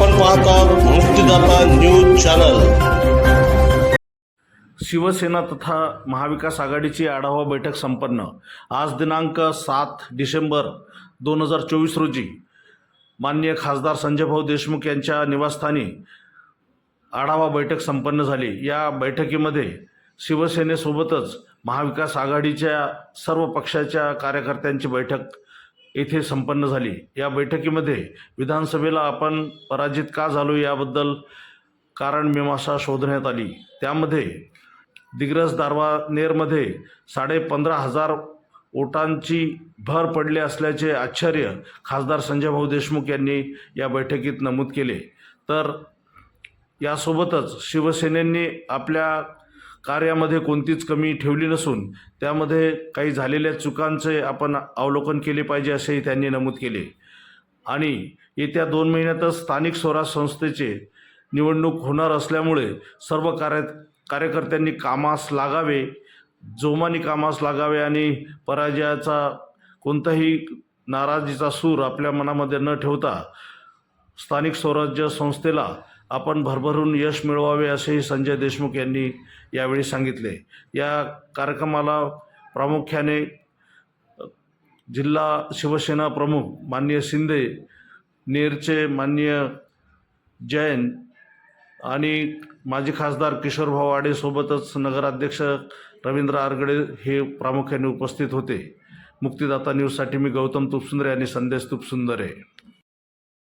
पाहतात मुक्तीदाता news channel. Shiv Sena तथा महाविकास आघाडीची आढावा बैठक संपन्न. आज दिनांक सात डिसेंबर दोन हजार चोवीस रोजी माननीय खासदार संजयभाऊ देशमुख यांच्या निवासस्थानी आढावा बैठक संपन्न झाली. या बैठकीमध्ये शिवसेनेसोबतच महाविकास आघाडीच्या सर्व पक्षाच्या कार्यकर्त्यांची बैठक येथे संपन्न झाली. या बैठकीमध्ये विधानसभेला आपण पराजित का झालो याबद्दल कारण मीमांसा शोधण्यात आली. त्यामध्ये दिग्रस दारवानेरमध्ये साडे पंधरा हजार वोटांची भर पडली असल्याचे आश्चर्य खासदार संजयभाऊ देशमुख यांनी या बैठकीत नमूद केले. तर यासोबतच शिवसेनेने आपल्या कार्यामध्ये कोणतीच कमी ठेवली नसून त्यामध्ये काही झालेल्या चुकांचे आपण अवलोकन केले पाहिजे असेही त्यांनी नमूद केले. आणि येत्या दोन महिन्यातच स्थानिक स्वराज संस्थेचे निवडणूक होणार असल्यामुळे सर्व कार्य कार्यकर्त्यांनी कामास लागावे जोमाने कामास लागावे आणि पराजयाचा कोणताही नाराजीचा सूर आपल्या मनामध्ये न ठेवता स्थानिक स्वराज्य संस्थेला आपण भरभरून यश मिळवावे असेही संजय देशमुख यांनी यावेळी सांगितले. या कार्यक्रमाला प्रामुख्याने जिल्हा शिवसेना प्रमुख माननीय शिंदे नेरचे माननीय जैन आणि माजी खासदार किशोरभाऊ आडेसोबतच नगराध्यक्ष रवींद्र आरगडे हे प्रामुख्याने उपस्थित होते. मुक्तिदाता न्यूजसाठी मी गौतम तुपसुंदरे आणि संदेश तुपसुंदरे.